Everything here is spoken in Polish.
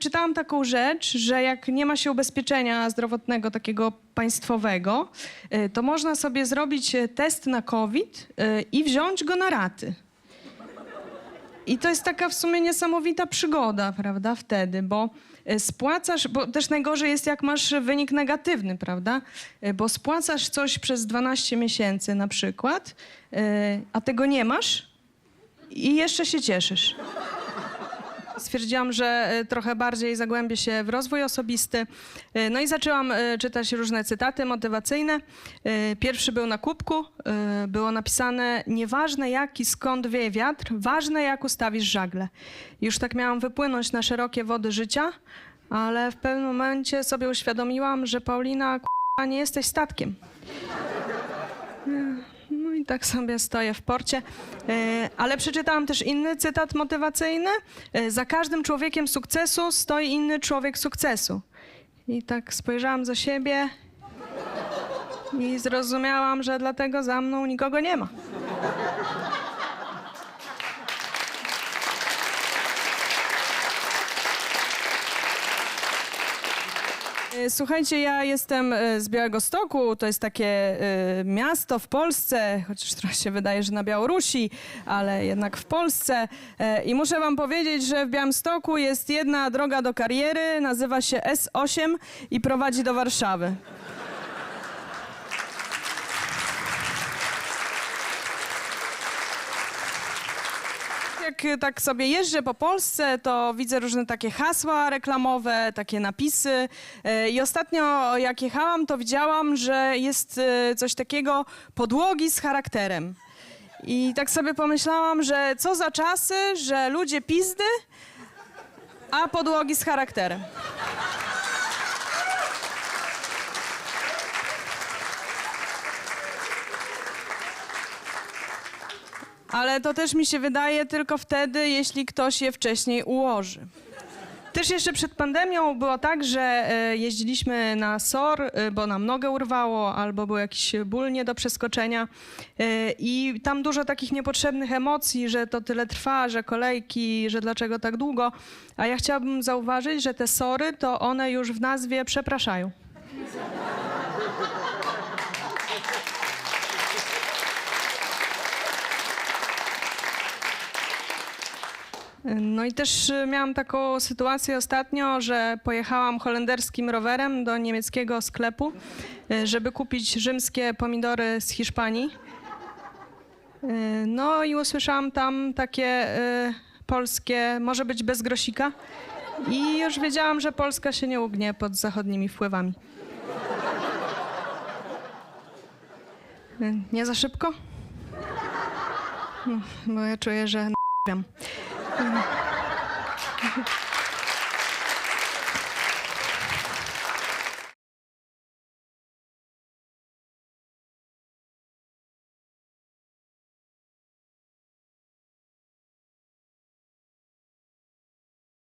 Czytałam taką rzecz, że jak nie ma się ubezpieczenia zdrowotnego takiego państwowego, y, to można sobie zrobić y, test na COVID y, i wziąć go na raty. I to jest taka w sumie niesamowita przygoda, prawda, wtedy, bo spłacasz, bo też najgorzej jest, jak masz wynik negatywny, prawda? Bo spłacasz coś przez 12 miesięcy na przykład, a tego nie masz i jeszcze się cieszysz. Stwierdziłam, że y, trochę bardziej zagłębię się w rozwój osobisty. Y, No i zaczęłam y, czytać różne cytaty motywacyjne. Pierwszy był na kubku. Było napisane: Nieważne jaki skąd wieje wiatr, ważne jak ustawisz żagle. Już tak miałam wypłynąć na szerokie wody życia, ale w pewnym momencie sobie uświadomiłam, że Paulina, k***a, nie jesteś statkiem. Tak sobie stoję w porcie. E, Ale przeczytałam też inny cytat motywacyjny. E, Za każdym człowiekiem sukcesu stoi inny człowiek sukcesu. I tak spojrzałam za siebie i zrozumiałam, że dlatego za mną nikogo nie ma. Słuchajcie, ja jestem e, z Białego Stoku, to jest takie e, miasto w Polsce, chociaż trochę się wydaje, że na Białorusi, ale jednak w Polsce. E, I muszę wam powiedzieć, że w Białymstoku jest jedna droga do kariery, nazywa się S8 i prowadzi do Warszawy. Jak y, tak sobie jeżdżę po Polsce, to widzę różne takie hasła reklamowe, takie napisy. E, I ostatnio jak jechałam, to widziałam, że jest e, coś takiego podłogi z charakterem. I tak sobie pomyślałam, że co za czasy, że ludzie pizdy, a podłogi z charakterem. Ale to też mi się wydaje tylko wtedy, jeśli ktoś je wcześniej ułoży. Też jeszcze przed pandemią było tak, że e, jeździliśmy na SOR, e, bo nam nogę urwało albo był jakiś ból nie do przeskoczenia. E, I tam dużo takich niepotrzebnych emocji, że to tyle trwa, że kolejki, że dlaczego tak długo. A ja chciałabym zauważyć, że te SORy to one już w nazwie przepraszają. No i też y, miałam taką sytuację ostatnio, że pojechałam holenderskim rowerem do niemieckiego sklepu, y, żeby kupić rzymskie pomidory z Hiszpanii. Y, No i usłyszałam tam takie polskie, może być bez grosika. I już wiedziałam, że Polska się nie ugnie pod zachodnimi wpływami. Nie za szybko? No, Bo ja czuję, że n***am. Thank you.